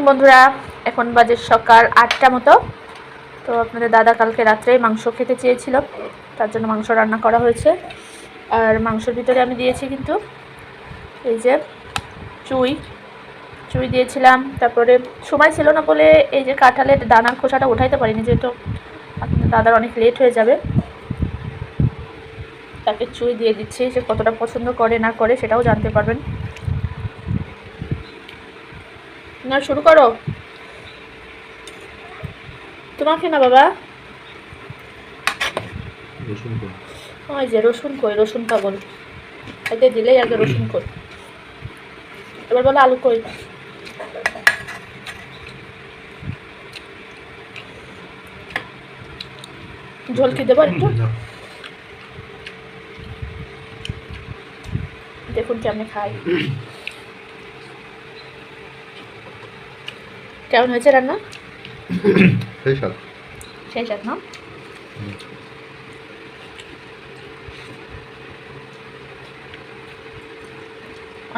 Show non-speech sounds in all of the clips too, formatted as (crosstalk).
বন্ধুরা। এখন বাজে সকাল আটটা মতো। তো আপনাদের দাদা কালকে রাত্রে মাংস খেতে চেয়েছিল, তার জন্য মাংস রান্না করা হয়েছে। আর মাংসের ভিতরে আমি দিয়েছি কিন্তু এই যে চুই চুই দিয়েছিলাম। তারপরে সময় ছিল না বলে এই যে কাঁঠালের দানার খোসাটা উঠাইতে পারিনি, যেহেতু আপনাদের দাদার অনেক লেট হয়ে যাবে। তাকে চুই দিয়ে দিচ্ছি, সে কতটা পছন্দ করে না করে সেটাও জানতে পারবেন। না শুরু করো। তোমাকে না বাবা? রসুন ওই যে রসুন কই রসুন পাগল। এতে দিলেই আগে রসুন কই। এবার বলো আলু কই? ঝোল কি দেবো একটু? দেখুন কেমন খাই। (clears throat) কেমন হয়েছে রান্না? সেই স্বাদ। সেই সাথে না?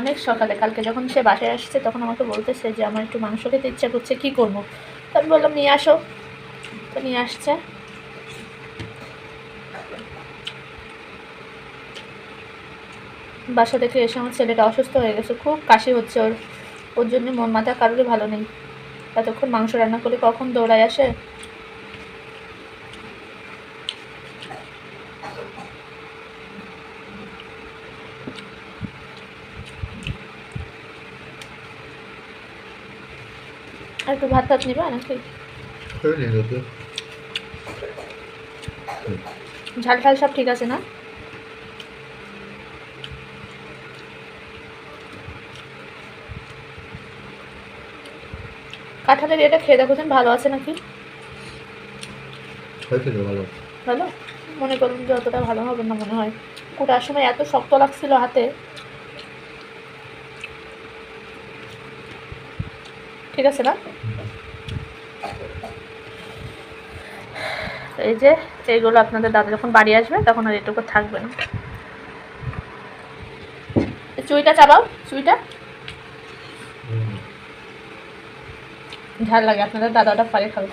অনেক সকালে কালকে যখন সে বাসায় আসছে তখন আমাকে বলতেছে যে আমার একটু মাংস খেতে ইচ্ছা করছে কি করব? তো আমি বললাম নিয়ে আসো। তো নিয়ে আসছে। বাসা থেকে এসে আমার ছেলেটা অসুস্থ হয়ে গেছে খুব কাশি হচ্ছে ওর। ওর জন্য মন মাথা কারোরই ভালো নেই। এতক্ষণ মাংস রান্না করে কখন দৌড়ায় আসে? একটু ভাত টাত নিবা নাকি? ওতে। ঝাল ঠাল সব ঠিক আছে না? কাঁঠালের এটা খেয়ে দেখো দেখোছেন ভালো আছে নাকি? ভালো। ভালো? মনে করুন যে অতটা ভালো হবে না মনে হয়। কুটার সময় এত শক্ত লাগছিল হাতে। ঠিক আছে না? এই যে এইগুলো আপনাদের দাদা যখন বাড়ি আসবে তখন আর এটুকু থাকবে না। চুইটা চাবাও চুইটা? ঝাল লাগে আপনাদের দাদাটা পারে খাবে।